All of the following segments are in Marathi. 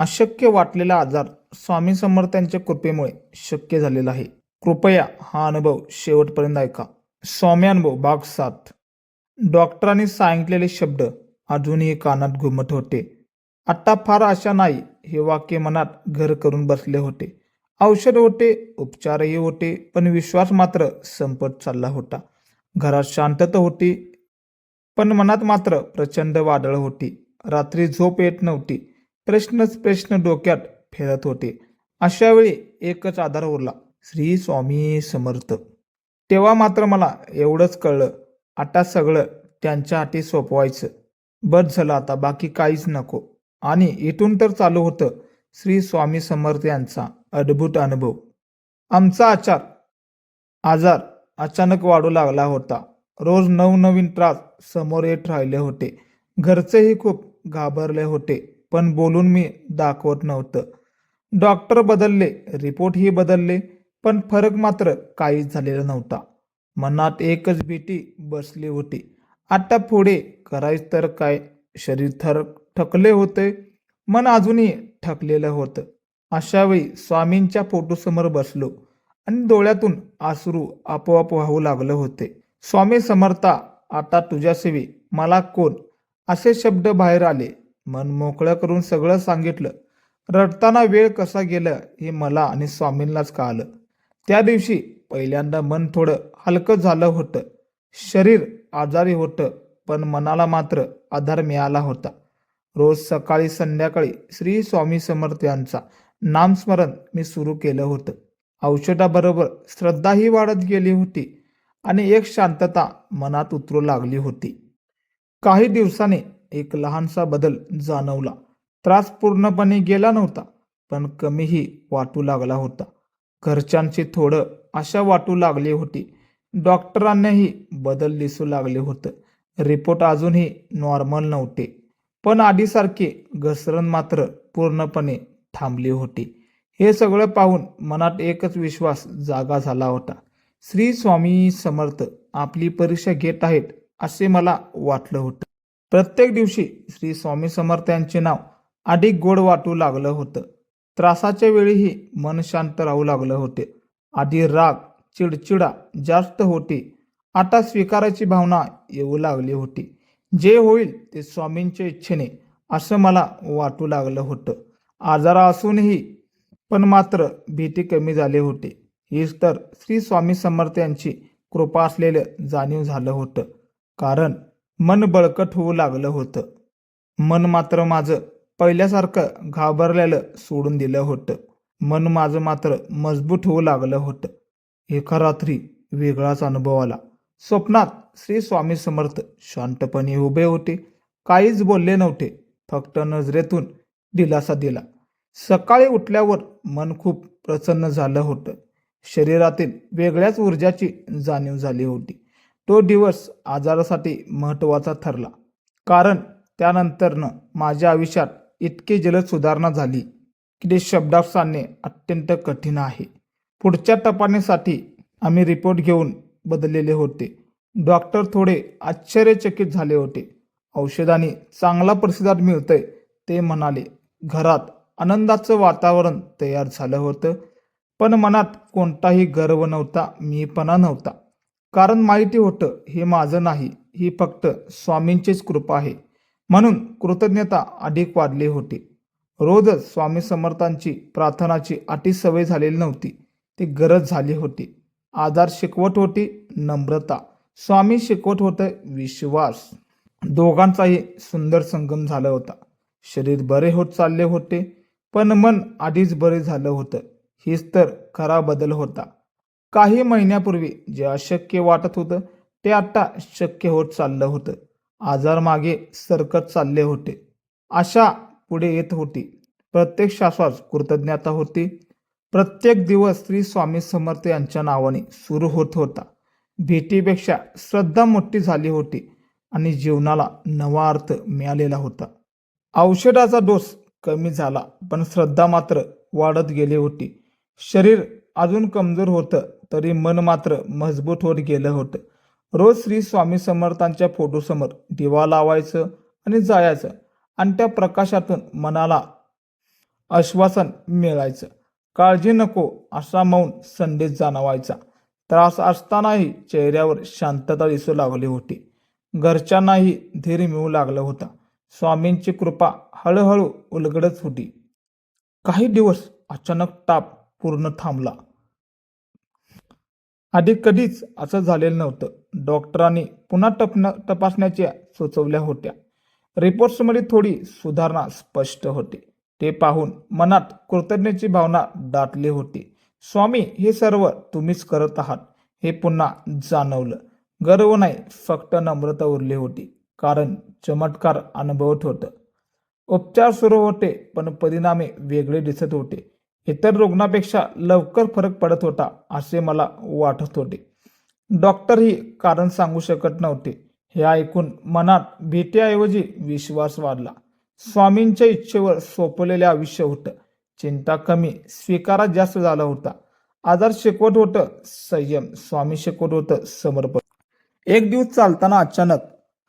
अशक्य वाटलेला आजार स्वामी समर्थांच्या कृपेमुळे शक्य झालेला आहे. कृपया हा अनुभव शेवटपर्यंत ऐका. स्वाम्यानुभव भाग सात. डॉक्टरांनी सांगितलेले शब्द अजूनही कानात घुमत होते. आत्ता फार आशा नाही हे वाक्य मनात घर करून बसले होते. औषध होते उपचारही होते पण विश्वास मात्र संपत चालला होता. घरात शांतता होती पण मनात मात्र प्रचंड वादळ होती. रात्री झोप येत नव्हती. प्रश्नच प्रश्न डोक्यात फिरत होते. अशावेळी एकच आधार उरला. श्री स्वामी समर्थ. तेव्हा मात्र मला एवढंच कळलं. आता सगळं त्यांच्या हाती सोपवायचं. बस झालं आता बाकी काहीच नको. आणि इथून तर चालू होतं. श्री स्वामी समर्थ यांचा अद्भुत अनुभव. आमचा आचार आजार अचानक वाढू लागला होता. रोज नवनवीन त्रास समोर येत राहिले होते. घरचेही खूप घाबरले होते. पण बोलून मी दाखवत नव्हतं. डॉक्टर बदलले रिपोर्टही बदलले पण फरक मात्र काहीच झालेला नव्हता. मनात एकच भीती बसली होती. आता पुढे करायचं तर काय? शरीर थर थकले होते मन अजूनही थकलेलं होतं. अशावेळी स्वामींच्या फोटोसमोर बसलो आणि डोळ्यातून आसरू आपोआप वाहू लागलं होते. स्वामी समर्था आता तुझ्यासेवी मला कोण? असे शब्द बाहेर आले. मन मोकळं करून सगळं सांगितलं. रडताना वेळ कसा गेला हे मला आणि स्वामींनाच कळालं. त्या दिवशी पहिल्यांदा मन थोडं हलकं झालं होतं. शरीर आजारी होतं पण मनाला मात्र आधार मिळाला होता. रोज सकाळी संध्याकाळी श्री स्वामी समर्थ यांचा नामस्मरण मी सुरू केलं होतं. औषधाबरोबर श्रद्धाही वाढत गेली होती आणि एक शांतता मनात उतरू लागली होती. काही दिवसाने एक लहानसा बदल जाणवला. त्रास पूर्णपणे गेला नव्हता पण कमीही वाटू लागला होता. घरच्यांची थोडं आशा वाटू लागली होती. डॉक्टरांनाही बदल दिसू लागले होतं. रिपोर्ट अजूनही नॉर्मल नव्हते पण आधीसारखे घसरण मात्र पूर्णपणे थांबली होती. हे सगळं पाहून मनात एकच विश्वास जागा झाला होता. श्री स्वामी समर्थ आपली परीक्षा घेत आहेत असे मला वाटलं होतं. प्रत्येक दिवशी श्री स्वामी समर्थ यांचे नाव अधिक गोड वाटू लागलं होतं. त्रासाच्या वेळीही मन शांत राहू लागलं होते. आधी राग चिडचिडा जास्त होती. आता स्वीकाराची भावना येऊ लागली होती. जे होईल ते स्वामींच्या इच्छेने असं मला वाटू लागलं होतं. आजारा असूनही पण मात्र भीती कमी झाली होती. हीच तर श्री स्वामी समर्थ यांची कृपा असलेलं जाणीव झालं होतं. कारण मन बळकट होऊ लागलं होतं. मन मात्र माझं पहिल्यासारखं घाबरलेलं सोडून दिलं होतं. मन माझं मात्र मजबूत होऊ लागलं होतं. एका रात्री वेगळाच अनुभव आला. स्वप्नात श्री स्वामी समर्थ शांतपणे उभे होते. काहीच बोलले नव्हते. फक्त नजरेतून दिलासा दिला. सकाळी उठल्यावर मन खूप प्रसन्न झालं होतं. शरीरातील वेगळ्याच ऊर्जाची जाणीव झाली होती. तो दिवस आजारासाठी महत्त्वाचा ठरला. कारण त्यानंतरनं माझ्या आयुष्यात इतकी जलद सुधारणा झाली की ते शब्दात सांगणे अत्यंत कठीण आहे. पुढच्या तपासणीसाठी आम्ही रिपोर्ट घेऊन बदललेले होते. डॉक्टर थोडे आश्चर्यचकित झाले होते. औषधाने चांगला प्रतिसाद मिळतोय ते म्हणाले. घरात आनंदाचं वातावरण तयार झालं होतं पण मनात कोणताही गर्व नव्हता मीपणा नव्हता. कारण माहिती होतं हे माझं नाही ही फक्त स्वामींचीच कृपा आहे. म्हणून कृतज्ञता अधिक वाढली होती. रोजच स्वामी समर्थांची प्रार्थनाची अति सवय झालेली नव्हती. ती गरज झाली होती. आधार शिकवत होती नम्रता. स्वामी शिकवत होते विश्वास. दोघांचाही सुंदर संगम झाला होता. शरीर बरे होत चालले होते पण मन आधीच बरे झालं होतं. हीच तर खरा बदल होता. काही महिन्यापूर्वी जे अशक्य वाटत होतं ते आता शक्य होत चाललं होतं. आजार मागे सरकत चालले होते. आशा पुढे येत होती. प्रत्येक श्वासास कृतज्ञता होती. प्रत्येक दिवस श्री स्वामी समर्थ यांच्या नावाने सुरू होत होता. भेटीपेक्षा श्रद्धा मोठी झाली होती आणि जीवनाला नवा अर्थ मिळालेला होता. औषधाचा डोस कमी झाला पण श्रद्धा मात्र वाढत गेली होती. शरीर अजून कमजोर होतं. तरी मन मात्र मजबूत होत गेलं होतं. रोज श्री स्वामी समर्थांच्या फोटोसमोर दिवा लावायचं आणि जायचं आणि त्या प्रकाशातून मनाला आश्वासन मिळायचं. काळजी नको असा मौन संदेश जाणवायचा. त्रास असतानाही चेहऱ्यावर शांतता दिसू लागली होती. घरच्यांनाही धीर मिळू लागला होता. स्वामींची कृपा हळूहळू उलगडत होती. काही दिवस अचानक ताप पूर्ण थांबला. आधी कधीच असं झालेलं नव्हतं. डॉक्टरांनी पुन्हा टपन तपासण्याच्या सुचवल्या होत्या. रिपोर्ट्समध्ये थोडी सुधारणा स्पष्ट होती. ते पाहून मनात कृतज्ञतेची भावना दाटली होती. स्वामी हे सर्व तुम्हीच करत आहात. हे पुन्हा जाणवलं. गर्व नाही फक्त नम्रता उरली होती कारण चमत्कार अनुभवत होतं. उपचार सुरू होते पण परिणामे वेगळे दिसत होते. इतर रुग्णापेक्षा लवकर फरक पडत होता असे मला वाटत होते. डॉक्टरही कारण सांगू शकत नव्हते. हे ऐकून मनात भीतीऐवजी विश्वास वाढला. स्वामींच्या इच्छेवर सोपलेले आयुष्य होतं. चिंता कमी स्वीकारा जास्त झाला होता. आजार शिकवत होतं संयम स्वामी शिकवत होतं समर्पण. एक दिवस चालताना अचानक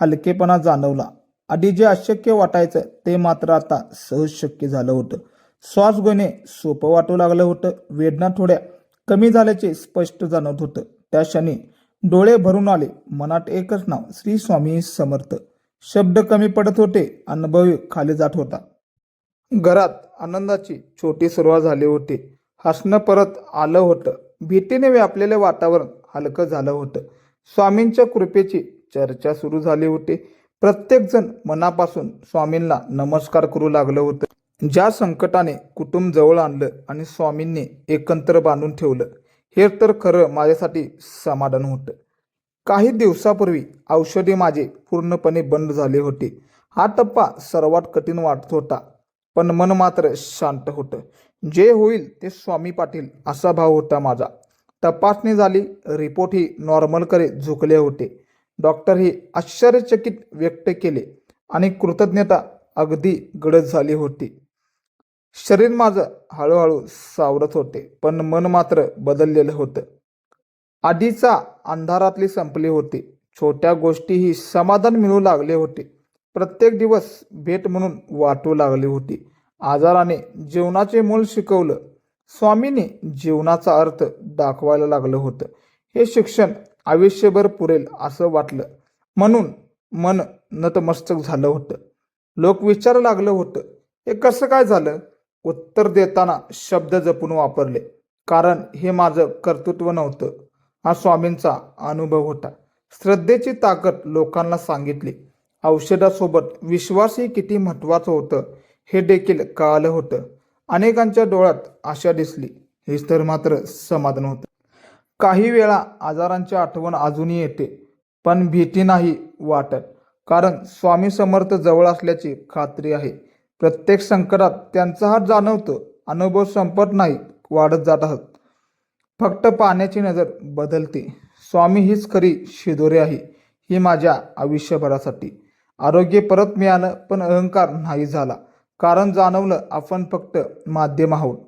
हलकेपणा जाणवला. आधी जे अशक्य वाटायचं ते मात्र आता सहज शक्य झालं होतं. श्वास घेणे सोपं वाटू लागलं होतं. वेदना थोड्या कमी झाल्याचे स्पष्ट जाणवत होतं. त्या क्षणी डोळे भरून आले. मनात एकच नाव श्री स्वामी समर्थ. शब्द कमी पडत होते. अनुभवी खाली जात होता. घरात आनंदाची छोटी सुरुवात झाली होती. हसणं परत आलं होतं. भीतीने व्यापलेले वातावरण हलकं झालं होतं. स्वामींच्या कृपेची चर्चा सुरू झाली होती. प्रत्येकजण मनापासून स्वामींना नमस्कार करू लागलं होतं. ज्या संकटाने कुटुंब जवळ आणलं आणि स्वामींनी एकत्र बांधून ठेवलं हे तर खरं माझ्यासाठी समाधान होतं. काही दिवसापूर्वी औषधे माझे पूर्णपणे बंद झाले होते. हा टप्पा सर्वात कठीण वाटत होता पण मन मात्र शांत होतं. जे होईल ते स्वामी पाटील असा भाव होता माझा. तपासणी झाली रिपोर्टही नॉर्मलकडे झुकले होते. डॉक्टरही आश्चर्यचकित व्यक्त केले आणि कृतज्ञता अगदी गडद झाली होती. शरीर माझं हळूहळू सावरत होते पण मन मात्र बदललेलं होतं. आधीचा अंधारातली संपली होती. छोट्या गोष्टीही समाधान मिळू लागले होते. प्रत्येक दिवस भेट म्हणून वाटू लागली होती. आजाराने जीवनाचे मूल शिकवलं. स्वामीने जीवनाचा अर्थ दाखवायला लागलं होतं. हे शिक्षण आयुष्यभर पुरेल असं वाटलं. म्हणून मन नतमस्तक झालं होतं. लोक विचारू लागलं होतं हे कसं काय झालं? उत्तर देताना शब्द जपून वापरले. कारण हे माझं कर्तृत्व नव्हतं. हा स्वामींचा अनुभव होता. श्रद्धेची ताकद लोकांना सांगितली. औषधासोबत विश्वासही किती महत्त्वाचं होतं हे देखील कळालं होतं. अनेकांच्या डोळ्यात आशा दिसली. हेच तर मात्र समाधान होतं. काही वेळा आजारांची आठवण अजूनही येते पण भीती नाही वाटत. कारण स्वामी समर्थ जवळ असल्याची खात्री आहे. प्रत्येक संकटात त्यांचा हात जाणवतो. अनुभव संपत नाही वाढत जात आहात. फक्त पाण्याची नजर बदलते. स्वामी हीच खरी शिदोरी आहे ही माझ्या आयुष्यभरासाठी. आरोग्य परत मिळालं पण अहंकार नाही झाला. कारण जाणवलं आपण फक्त माध्यम आहोत.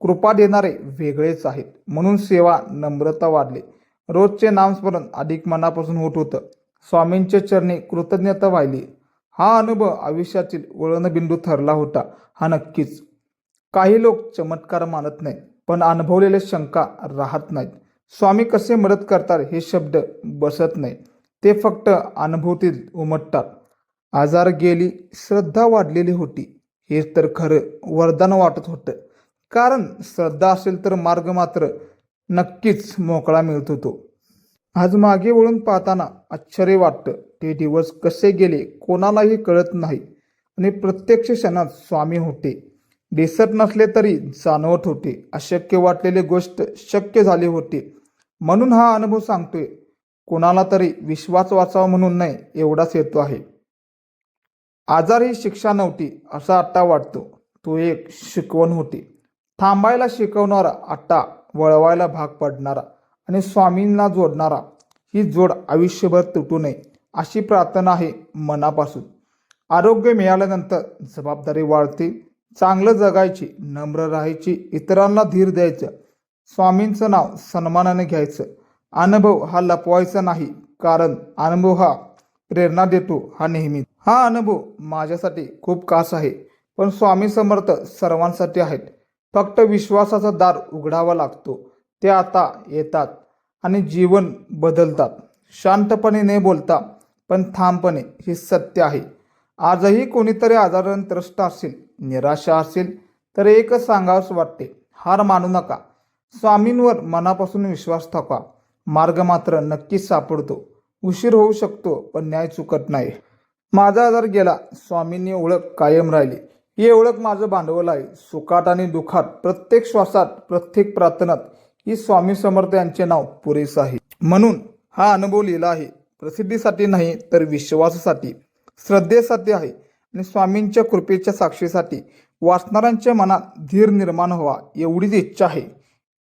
कृपा देणारे वेगळेच आहेत. म्हणून सेवा नम्रता वाढली. रोजचे नामस्मरण अधिक मनापासून होत होतं. स्वामींच्या चरणी कृतज्ञता वाहिली. हा अनुभव आयुष्यातील वळणबिंदू ठरला होता. हा नक्कीच. काही लोक चमत्कार मानत नाहीत पण अनुभवलेले शंका राहत नाहीत. स्वामी कसे मदत करतात हे शब्द बसत नाही. ते फक्त अनुभूतीत उमटतात. आजार गेली श्रद्धा वाढलेली होती. हे तर खरं वरदान वाटत होतं. कारण श्रद्धा असेल तर मार्ग मात्र नक्कीच मोकळा मिळत होतो. आज मागे वळून पाहताना आश्चर्य वाटतं. ते दिवस कसे गेले कोणालाही कळत नाही. आणि प्रत्यक्ष क्षणात स्वामी होते. दिसत नसले तरी जाणवत होते. अशक्य वाटलेली गोष्ट शक्य झाली होती. म्हणून हा अनुभव सांगतोय. कोणाला तरी विश्वास वाचावा म्हणून नाही एवढाच येतो आहे. आजार ही शिक्षा नव्हती असा आट्टा वाटतो. तो एक शिकवण होती. थांबायला शिकवणारा आट्टा वळवायला भाग पडणारा. आणि स्वामींना जोडणारा ही जोड आयुष्यभर तुटू नये अशी प्रार्थना आहे मनापासून. आरोग्य मिळाल्यानंतर जबाबदारी वाढते चांगलं जगायची नम्र राहायची इतरांना धीर द्यायचं स्वामींचं नाव सन्मानाने घ्यायचं. अनुभव हा लपवायचा नाही कारण अनुभव हा प्रेरणा देतो हा नेहमी. हा अनुभव माझ्यासाठी खूप खास आहे पण स्वामी समर्थ सर्वांसाठी आहेत. फक्त विश्वासाचा दार उघडावा लागतो. ते आता येतात आणि जीवन बदलतात. शांतपणे न बोलता पण ठामपणे हे सत्य आहे. आजही कोणीतरी आजारानं त्रस्त असेल निराशा असेल तर एकच सांगावंच वाटते हार मानू नका. स्वामींवर मनापासून विश्वास टाका मार्ग मात्र नक्कीच सापडतो. उशीर होऊ शकतो पण न्याय चुकत नाही. माझा आजार गेला स्वामींनी ओळख कायम राहिली. ही ओळख माझं भांडवल आहे. सुखात आणि दुःखात प्रत्येक श्वासात प्रत्येक प्रार्थनात ही स्वामी समर्थ यांचे नाव पुरेसं आहे. म्हणून हा अनुभव लिहिला आहे. प्रसिद्धीसाठी नाही तर विश्वासासाठी. श्रद्धेसाठी आहे आणि स्वामींच्या कृपेच्या साक्षीसाठी. वाचणाऱ्यांच्या मनात धीर निर्माण व्हावा एवढीच इच्छा आहे.